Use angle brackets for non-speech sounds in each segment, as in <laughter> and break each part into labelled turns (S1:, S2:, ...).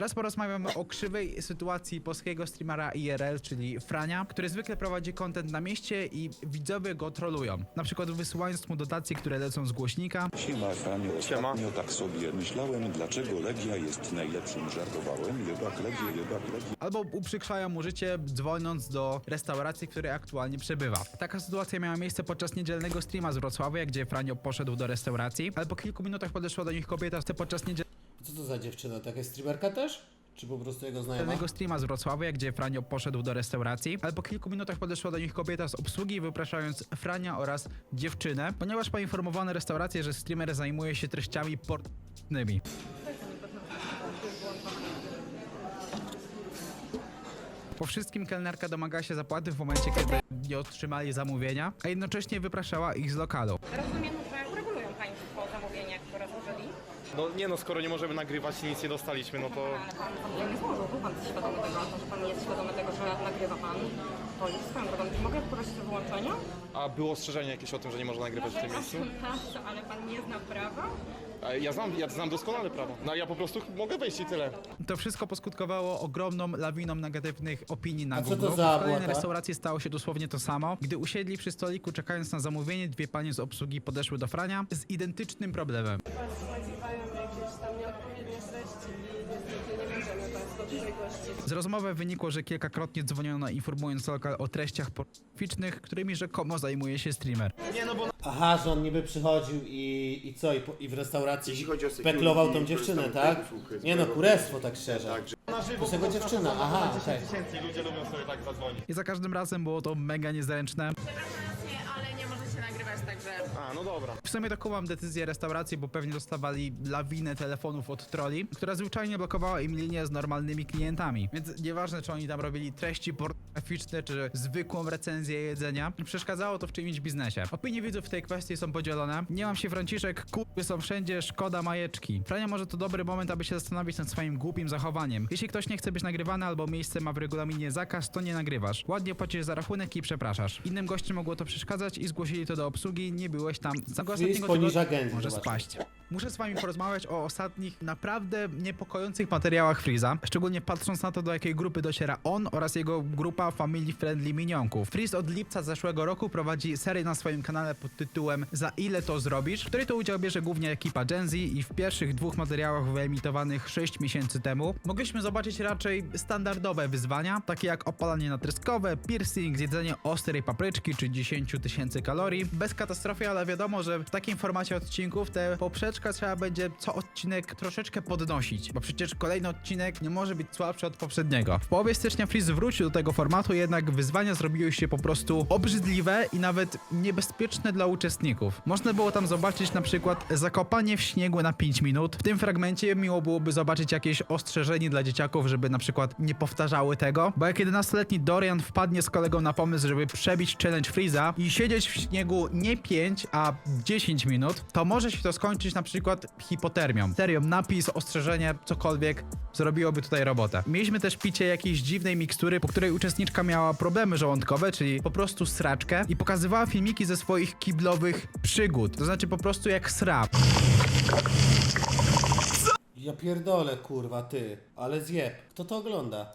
S1: Teraz porozmawiamy o krzywej sytuacji polskiego streamera IRL, czyli Frania, który zwykle prowadzi content na mieście i widzowie go trolują. Na przykład wysyłając mu dotacje, które lecą z głośnika,
S2: Siema Franio, ostatnio tak sobie myślałem, dlaczego Legia jest najlepszym, żartowałem, jebak Legia, jebak Legia.
S1: albo uprzykrzają mu życie, dzwoniąc do restauracji, w której aktualnie przebywa. Taka sytuacja miała miejsce podczas niedzielnego streama z Wrocławia, gdzie Franio poszedł do restauracji, ale po kilku minutach podeszła do nich kobieta podczas
S3: Co to za dziewczyna? Taka streamerka też? Czy po prostu jego znajoma?
S1: niedzielnego streama z Wrocławia, gdzie Franio poszedł do restauracji, ale po kilku minutach podeszła do nich kobieta z obsługi, wypraszając Frania oraz dziewczynę, ponieważ poinformowano restaurację, że streamer zajmuje się treściami portnymi. Po wszystkim kelnerka domagała się zapłaty w momencie, kiedy nie otrzymali zamówienia, a jednocześnie wypraszała ich z lokalu.
S4: Rozumiem, że uregulują Państwo zamówienie, które złożyli.
S5: No nie no, skoro nie możemy nagrywać i nic nie dostaliśmy, no to...
S4: Pan zamówienie złożył. Był Pan świadomy tego, że Pan jest świadomy tego, że nagrywa Pan. To jest swoją drogą. Czy mogę prosić o wyłączenie?
S5: A było ostrzeżenie jakieś o tym, że nie można nagrywać w tym miejscu?
S4: Przepraszam, <laughs> ale Pan nie zna prawa?
S5: A Ja znam, ja znam doskonale prawo. No ja po prostu mogę wejść i tyle.
S1: To wszystko poskutkowało ogromną lawiną negatywnych opinii na
S3: A co
S1: Google.
S3: to za
S1: w kolejnej
S3: błota?
S1: restauracji stało się dosłownie to samo. Gdy usiedli przy stoliku czekając na zamówienie, dwie panie z obsługi podeszły do Frania z identycznym problemem.
S6: nazywają jakieś tam
S1: Z rozmowy wynikło, że kilkakrotnie dzwoniono informując lokal o treściach pornograficznych, którymi rzekomo zajmuje się streamer.
S3: Aha, że on niby przychodził i, i co? I, po, i w restauracji
S7: Jeśli chodzi o security,
S3: peklował tą dziewczynę,
S7: korzystamy
S3: tak? Nie no, kurestwo tak szczerze.
S7: Tak, że
S5: Na żywo
S3: dziewczyna,
S5: na
S3: aha,
S5: na 10
S3: okej.
S5: tysięcy i ludzie lubią sobie tak zadzwonić.
S1: I za każdym razem było to mega niezręczne.
S5: A, no dobra.
S1: W sumie to kumam decyzję restauracji, bo pewnie dostawali lawinę telefonów od troli, która zwyczajnie blokowała im linię z normalnymi klientami. Więc nieważne, czy oni tam robili treści pornograficzne, czy zwykłą recenzję jedzenia, przeszkadzało to w czyimś biznesie. Opinie widzów w tej kwestii są podzielone. Nie mam się Franciszek, kurwy są wszędzie, szkoda majeczki. Frania może to dobry moment, aby się zastanowić nad swoim głupim zachowaniem. Jeśli ktoś nie chce być nagrywany albo miejsce ma w regulaminie zakaz, to nie nagrywasz. Ładnie płacisz za rachunek i przepraszasz. Innym gościom mogło to przeszkadzać i zgłosili to do obsługi, nie byłeś tam. Za
S3: Chris poniża
S1: tygodnia
S3: gęzy,
S1: może spaść. Muszę z wami porozmawiać o ostatnich naprawdę niepokojących materiałach Freeza, szczególnie patrząc na to, do jakiej grupy dociera on oraz jego grupa Family Friendly Minionków. Freeze od lipca zeszłego roku prowadzi serię na swoim kanale pod tytułem Za ile to zrobisz, w której to udział bierze głównie ekipa Gen Z i w pierwszych dwóch materiałach wyemitowanych 6 miesięcy temu mogliśmy zobaczyć raczej standardowe wyzwania, takie jak opalanie natryskowe, piercing, zjedzenie ostrej papryczki czy 10 tysięcy kalorii. Bez katastrofy, ale wiadomo, że w takim formacie odcinków te poprzeczka trzeba będzie co odcinek troszeczkę podnosić, bo przecież kolejny odcinek nie może być słabszy od poprzedniego. W połowie stycznia Freeze wrócił do tego formatu, jednak wyzwania zrobiły się po prostu obrzydliwe i nawet niebezpieczne dla uczestników. Można było tam zobaczyć na przykład zakopanie w śniegu na 5 minut. W tym fragmencie miło byłoby zobaczyć jakieś ostrzeżenie dla dzieciaków, żeby na przykład nie powtarzały tego, bo jak 11-letni Dorian wpadnie z kolegą na pomysł, żeby przebić challenge Freeza i siedzieć w śniegu nie 5, a 10 minut, to może się to skończyć na przykład hipotermią. Serio, napis, ostrzeżenie, cokolwiek zrobiłoby tutaj robotę. Mieliśmy też picie jakiejś dziwnej mikstury, po której uczestniczka miała problemy żołądkowe, czyli po prostu sraczkę i pokazywała filmiki ze swoich kiblowych przygód. To znaczy po prostu jak sra.
S3: Ja pierdolę, kurwa, ty. Ale zjeb. Kto to ogląda?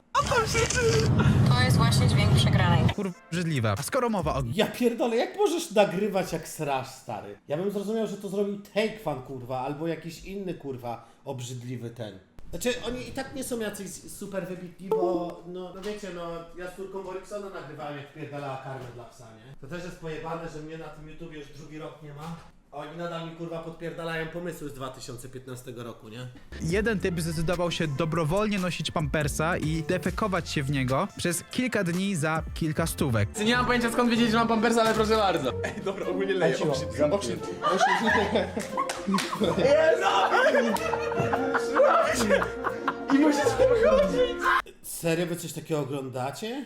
S4: To jest właśnie dźwięk przegranej.
S1: Kurwa, brzydliwe. A skoro mowa o
S3: Ja pierdolę, jak możesz nagrywać jak srasz, stary? Ja bym zrozumiał, że to zrobił take fan, kurwa, albo jakiś inny, kurwa, obrzydliwy ten. Znaczy, oni i tak nie są jacyś super wybitni, bo, no, no wiecie, no, ja z Turką Boriksona nagrywałem, jak pierdalała karmę dla psa, nie? To też jest pojebane, że mnie na tym YouTubie już drugi rok nie ma. A oni nadal mi, kurwa, podpierdalają pomysły z 2015 roku, nie?
S1: Jeden typ zdecydował się dobrowolnie nosić pampersa i defekować się w niego przez kilka dni za kilka stówek.
S8: Nie mam pojęcia skąd wiedzieć, że mam pampersa, ale proszę bardzo. Ej, dobra, ogólnie leję. Musisz wychodzić!
S3: Serio, wy coś takiego oglądacie?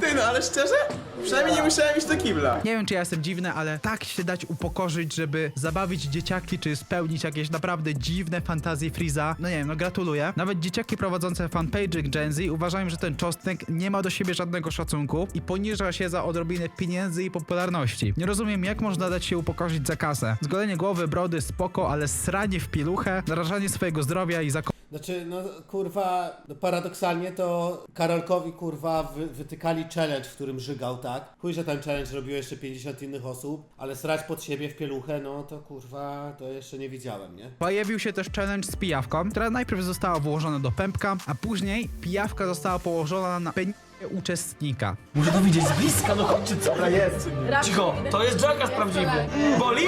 S8: Ty no, ale szczerze? Przynajmniej nie musiałem iść do kibla.
S1: Nie wiem, czy ja jestem dziwny, ale tak się dać upokorzyć, żeby zabawić dzieciaki, czy spełnić jakieś naprawdę dziwne fantazje Freeza. No nie wiem, no gratuluję. Nawet dzieciaki prowadzące fanpage Gen Z uważają, że ten czosnek nie ma do siebie żadnego szacunku i poniża się za odrobinę pieniędzy i popularności. Nie rozumiem, jak można dać się upokorzyć za kasę. Zgolenie głowy, brody, spoko, ale sranie w pieluchę, narażanie swojego zdrowia i zako...
S3: Znaczy, no kurwa, no paradoksalnie to Karolkowi kurwa wy, wytykali challenge, w którym żygał, tak? Chuj, że ten challenge robiło jeszcze 50 innych osób, ale srać pod siebie w pieluchę, no to kurwa, to jeszcze nie widziałem, nie?
S1: Pojawił się też challenge z pijawką, która najpierw została włożona do pępka, a później pijawka została położona na penisie uczestnika.
S7: Muszę to widzieć z bliska, no chodźcie, co Dobra, jest. Cicho, to jest Jackass prawdziwy. Boli?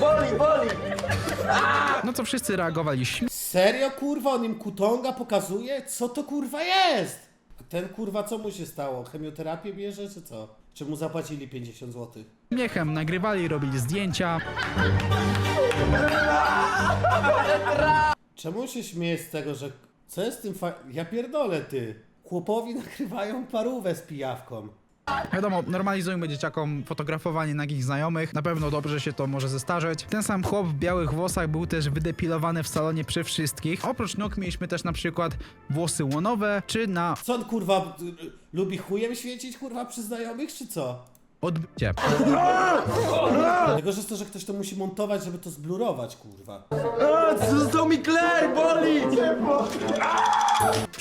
S7: Boli, boli.
S1: No co wszyscy reagowali śmiechem.
S3: Serio kurwa, on im kutonga pokazuje? Co to kurwa jest? A ten kurwa co mu się stało? Chemioterapię bierze czy co? Czy mu zapłacili 50 zł?
S1: Śmiechem nagrywali, robili zdjęcia.
S3: Czemu się śmieje z tego, że... Co jest z tym fa... Ja pierdolę ty. Chłopowi <laughs> nakrywają parówę z pijawką.
S1: Wiadomo, normalizujmy dzieciakom fotografowanie nagich znajomych. Na pewno dobrze się to może zestarzeć. Ten sam chłop w białych włosach był też wydepilowany w salonie przy wszystkich. Oprócz nóg mieliśmy też na przykład włosy łonowe, czy na
S3: Co on kurwa y, y, lubi chujem świecić kurwa przy znajomych czy co?
S1: odbycie.
S3: Tylko, że jest to, że ktoś to musi montować, żeby to zblurować kurwa.
S7: Został mi klej, boli.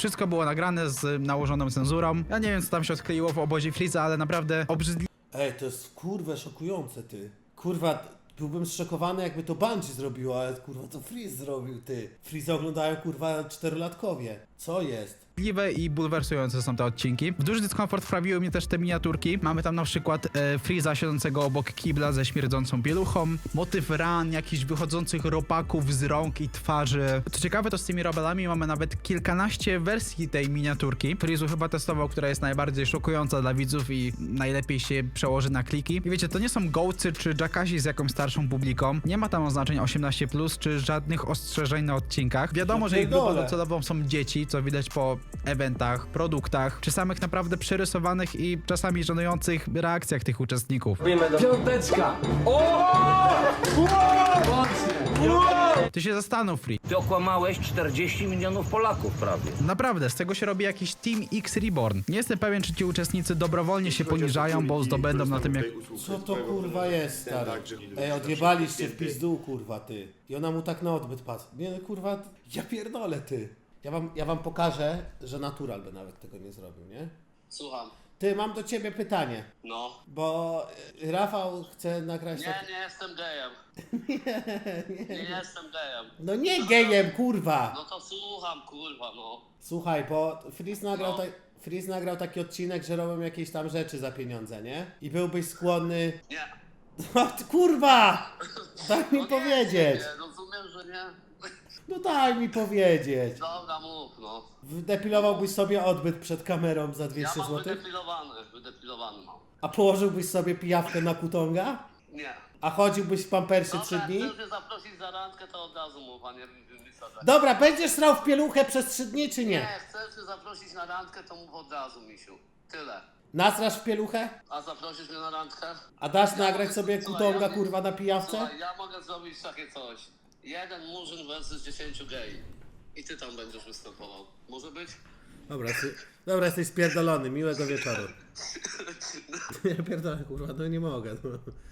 S1: Wszystko było nagrane z nałożoną cenzurą. Ja nie wiem, co tam się odkleiło w obozie Friza, ale naprawdę obrzydliwe
S3: Ej, to jest kurwa szokujące ty. Kurwa, byłbym zszokowany jakby to Bungie zrobiło, ale kurwa to Freeze zrobił ty. Freeze oglądają kurwa czterolatkowie. Co jest?
S1: i bulwersujące są te odcinki. W duży dyskomfort wprawiły mnie też te miniaturki. Mamy tam na przykład e, Freeza siedzącego obok kibla ze śmierdzącą pieluchą, motyw ran, jakichś wychodzących ropaków z rąk i twarzy. Co ciekawe, to z tymi robelami mamy nawet kilkanaście wersji tej miniaturki. Freezu chyba testował, która jest najbardziej szokująca dla widzów i najlepiej się przełoży na kliki. I wiecie, to nie są gołcy czy jackasi z jakąś starszą publiką. Nie ma tam oznaczeń 18+, czy żadnych ostrzeżeń na odcinkach. Wiadomo, że ich grupą docelową są dzieci, co widać po eventach, produktach, czy samych naprawdę przerysowanych i czasami żenujących reakcjach tych uczestników.
S7: Piąteczka.
S1: Ty się zastanów, Free.
S9: Ty okłamałeś 40 milionów Polaków prawie.
S1: Naprawdę, z tego się robi jakiś Team X Reborn. Nie jestem pewien, czy ci uczestnicy dobrowolnie się poniżają, bo zdobędą na tym jak...
S3: Co to kurwa jest, stary? Ej, odjebaliście w pizdu, kurwa, ty. I ona mu tak na odbyt patrzy. Nie, no, kurwa, ja pierdolę, ty. Ja wam, ja wam pokażę, że natural by nawet tego nie zrobił, nie?
S10: Słucham.
S3: Ty, mam do ciebie pytanie,
S10: No.
S3: bo y, Rafał chce nagrać...
S10: Nie,
S3: tak-
S10: nie jestem gejem. <laughs> Nie, nie jestem gejem.
S3: No nie gejem, kurwa!
S10: No to słucham, kurwa, no.
S3: Słuchaj, bo Freeze nagrał,
S10: No.
S3: tak, Freeze nagrał taki odcinek, że robią jakieś tam rzeczy za pieniądze, nie? I byłbyś skłonny...
S10: Nie. <laughs>
S3: No, ty, kurwa! Daj <laughs> mi
S10: No nie,
S3: powiedzieć!
S10: Nie, rozumiem, że nie.
S3: No daj mi powiedzieć!
S10: Dobra, mów, no.
S3: Depilowałbyś sobie odbyt przed kamerą za
S10: Ja
S3: 200
S10: mam
S3: zł?
S10: wydepilowany, wydepilowany mam.
S3: A położyłbyś sobie pijawkę na kutonga?
S10: Nie.
S3: A chodziłbyś w pampersie
S10: Dobra,
S3: 3
S10: jak
S3: dni?
S10: chcesz mnie zaprosić za randkę, to od razu mów, a nie wysadzaj.
S3: Dobra, będziesz strał w pieluchę przez 3 dni czy
S10: Nie,
S3: nie?
S10: chcesz mnie zaprosić na randkę, to mów od razu, misiu. Tyle.
S3: Nasrasz w pieluchę?
S10: A zaprosisz mnie na randkę?
S3: A dasz
S10: Ja
S3: nagrać sobie kutonga
S10: ja-
S3: kurwa na pijawce?
S10: Słuchaj, ja mogę zrobić takie coś. Jeden murzyn versus 10 gej. I ty tam będziesz występował. Może być?
S3: Dobra, ty, dobra, jesteś spierdolony, miłego wieczoru. <laughs> Ja pierdolę kurwa, no nie mogę. No.